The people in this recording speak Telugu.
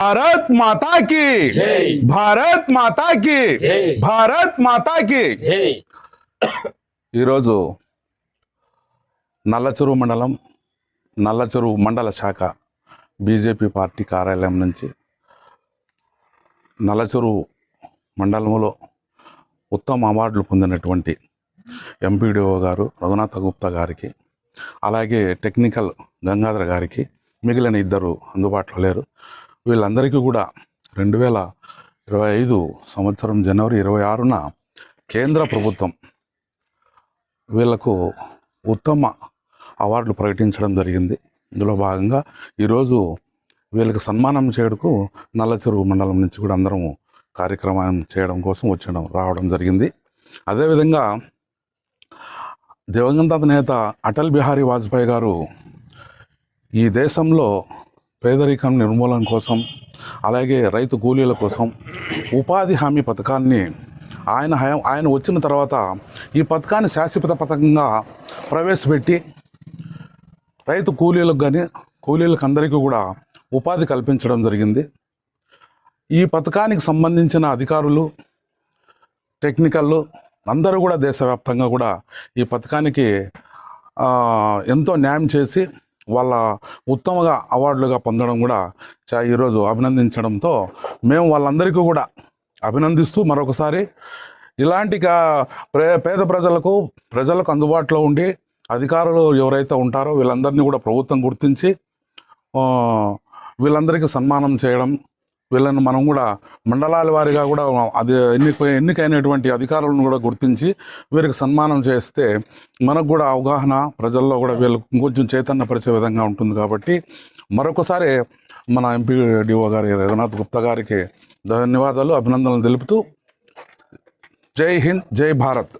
భారత్ మాతా కి. భారత్ మాతా కి. భారత్ మాతా కి ఈరోజు నల్లచెరువు మండలం నల్లచెరువు మండల శాఖ బీజేపీ పార్టీ కార్యాలయం నుంచి నల్లచెరువు మండలంలో ఉత్తమ అవార్డులు పొందినటువంటి ఎంపీడీఓ గారు రఘునాథ గుప్తా గారికి అలాగే టెక్నికల్ గంగాధర్ గారికి మిగిలిన ఇద్దరు అందుబాటులో లేరు. వీళ్ళందరికీ కూడా రెండు వేల ఇరవై ఐదు సంవత్సరం జనవరి ఇరవై ఆరున కేంద్ర ప్రభుత్వం వీళ్ళకు ఉత్తమ అవార్డులు ప్రకటించడం జరిగింది. ఇందులో భాగంగా ఈరోజు వీళ్ళకి సన్మానం చేయడకు నల్లచెరువు మండలం నుంచి కూడా అందరం కార్యక్రమం చేయడం కోసం వచ్చడం రావడం జరిగింది. అదేవిధంగా దివంగత నేత అటల్ బిహారీ వాజ్పేయి గారు ఈ దేశంలో పేదరికం నిర్మూలన కోసం అలాగే రైతు కూలీల కోసం ఉపాధి హామీ పథకాన్ని ఆయన హయాం ఆయన వచ్చిన తర్వాత ఈ పథకాన్ని శాశ్వత పథకంగా ప్రవేశపెట్టి రైతు కూలీలకు కానీ కూలీలకు అందరికీ కూడా ఉపాధి కల్పించడం జరిగింది. ఈ పథకానికి సంబంధించిన అధికారులు టెక్నికల్ అందరూ కూడా దేశవ్యాప్తంగా కూడా ఈ పథకానికి ఎంతో న్యాయం చేసి వాళ్ళ ఉత్తమగా అవార్డులుగా పొందడం కూడా చా ఈరోజు అభినందించడంతో మేము వాళ్ళందరికీ కూడా అభినందిస్తూ మరొకసారి ఇలాంటి పేద ప్రజలకు ప్రజలకు అందుబాటులో ఉండి అధికారులు ఎవరైతే ఉంటారో వీళ్ళందరినీ కూడా ప్రభుత్వం గుర్తించి వీళ్ళందరికీ సన్మానం చేయడం వీళ్ళని మనం కూడా మండలాల వారిగా కూడా అది ఎన్నిక ఎన్నికైనటువంటి అధికారులను కూడా గుర్తించి వీరికి సన్మానం చేస్తే మనకు కూడా అవగాహన ప్రజల్లో కూడా వీళ్ళకు ఇంకొంచెం చైతన్యపరిచే విధంగా ఉంటుంది కాబట్టి మరొకసారి మన ఎంపీ డిఓ గారి రఘునాథ్ గుప్తా గారికి ధన్యవాదాలు అభినందనలు తెలుపుతూ జై హింద్ జై భారత్.